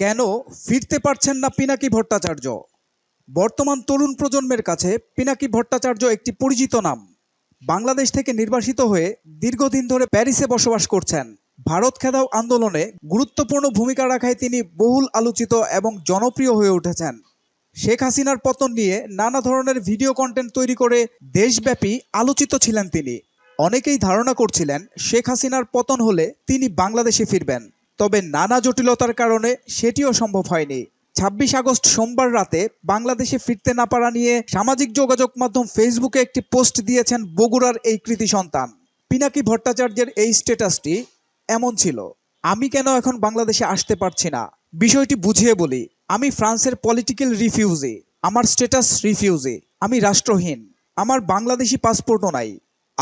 কেন ফিরতে পারছেন না পিনাকি ভট্টাচার্য? বর্তমান তরুণ প্রজন্মের কাছে পিনাকি ভট্টাচার্য একটি পরিচিত নাম। বাংলাদেশ থেকে নির্বাসিত হয়ে দীর্ঘদিন ধরে প্যারিসে বসবাস করছেন। ভারত খেদাও আন্দোলনে গুরুত্বপূর্ণ ভূমিকা রাখায় তিনি বহুল আলোচিত এবং জনপ্রিয় হয়ে উঠেছেন। শেখ হাসিনার পতন নিয়ে নানা ধরনের ভিডিও কন্টেন্ট তৈরি করে দেশব্যাপী আলোচিত ছিলেন তিনি। অনেকেই ধারণা করছিলেন শেখ হাসিনার পতন হলে তিনি বাংলাদেশে ফিরবেন। তবে নানা জটিলতার কারণে সেটিও সম্ভব হয়নি। ছাব্বিশ আগস্ট সোমবার রাতে বাংলাদেশে ফিরতে না পারা নিয়ে সামাজিক যোগাযোগ মাধ্যম ফেসবুকে একটি পোস্ট দিয়েছেন বগুড়ার এই কৃতি সন্তান। পিনাকি ভট্টাচার্যের এই স্ট্যাটাসটি এমন ছিল, আমি কেন এখন বাংলাদেশে আসতে পারছি না? বিষয়টি বুঝিয়ে বলি, আমি ফ্রান্সের পলিটিক্যাল রিফিউজি, আমার স্ট্যাটাস রিফিউজি, আমি রাষ্ট্রহীন, আমার বাংলাদেশি পাসপোর্টও নাই।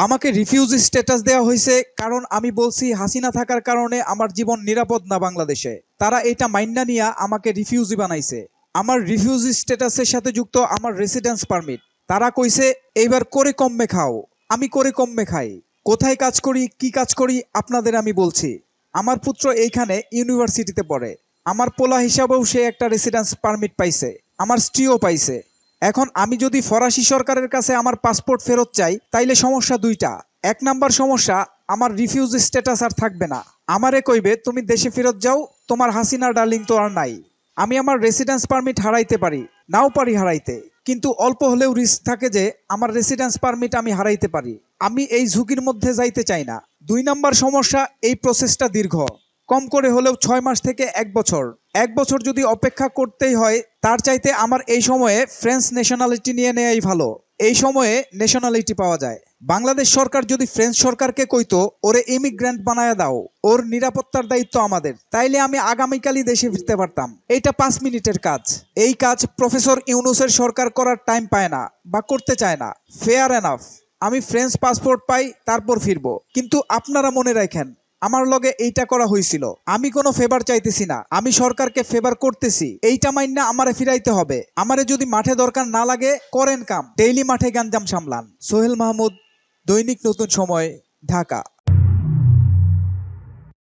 আমাকে রিফিউজি স্ট্যাটাস দেওয়া হয়েছে কারণ আমি বলছি হাসিনা থাকার কারণে আমার জীবন নিরাপদ না বাংলাদেশে। তারা এটা মাইন্না নিয়া আমাকে রিফিউজি বানাইছে। আমার রিফিউজি স্ট্যাটাসের সাথে যুক্ত আমার রেসিডেন্স পারমিট তারা কইছে, এইবার করে কমবে খাও। আমি করে কমবে খাই। কোথায় কাজ করি, কি কাজ করি, আপনাদের আমি বলছি। আমার পুত্র এইখানে ইউনিভার্সিটিতে পড়ে। আমার পোলা হিসাবেও সে একটা রেসিডেন্স পারমিট পাইছে। আমার স্ত্রীও পাইছে। এখন আমি যদি ফরাসি সরকারের কাছে আমার পাসপোর্ট ফেরত চাই, তাইলে সমস্যা দুইটা। এক নাম্বার সমস্যা, আমার রিফিউজ স্ট্যাটাস আর থাকবে না। আমারে কইবে, তুমি দেশে ফেরত যাও, তোমার হাসিনা ডার্লিং তো আর নাই। আমি আমার রেসিডেন্স পারমিট হারাইতে পারি, নাও পারি হারাইতে। কিন্তু অল্প হলেও রিস্ক থাকে যে, আমার রেসিডেন্স পারমিট আমি হারাইতে পারি। আমি এই ঝুঁকির মধ্যে যাইতে চাই না। দুই নাম্বার সমস্যা, এই প্রসেসটা দীর্ঘ। কম করে হলেও ছয় মাস থেকে এক বছর। এক বছর যদি অপেক্ষা করতেই হয়, তার চাইতে আমার এই সময়ে ফ্রেঞ্চ ন্যাশনালিটি নিয়ে নেয়াই ভালো। এই সময়ে ন্যাশনালিটি পাওয়া যায়। বাংলাদেশ সরকার যদি ফ্রেঞ্চ সরকারকে কইতো, ওরে ইমিগ্রেন্ট বানায় দাও, ওর নিরাপত্তার দায়িত্ব আমাদের, তাইলে আমি আগামীকালই দেশে ফিরতে পারতাম। এইটা পাঁচ মিনিটের কাজ। এই কাজ প্রফেসর ইউনুসের সরকার করার টাইম পায় না, বা করতে চায় না। ফেয়ার এনাফ আমি ফ্রেঞ্চ পাসপোর্ট পাই, তারপর ফিরবো। কিন্তু আপনারা মনে রাখেন আমার লগে এইটা করা হয়েছিল আমি কোনো ফেভার চাইতেছি না। আমি সরকারকে ফেভার করতেছি। এইটা মাইন্না আমারে ফিরাইতে হবে। আমারে যদি মাঠে দরকার না লাগে, করেন কাম। ডেইলি মাঠে গাঞ্জাম সামলান। সোহেল মাহমুদ, দৈনিক নতুন সময়, ঢাকা।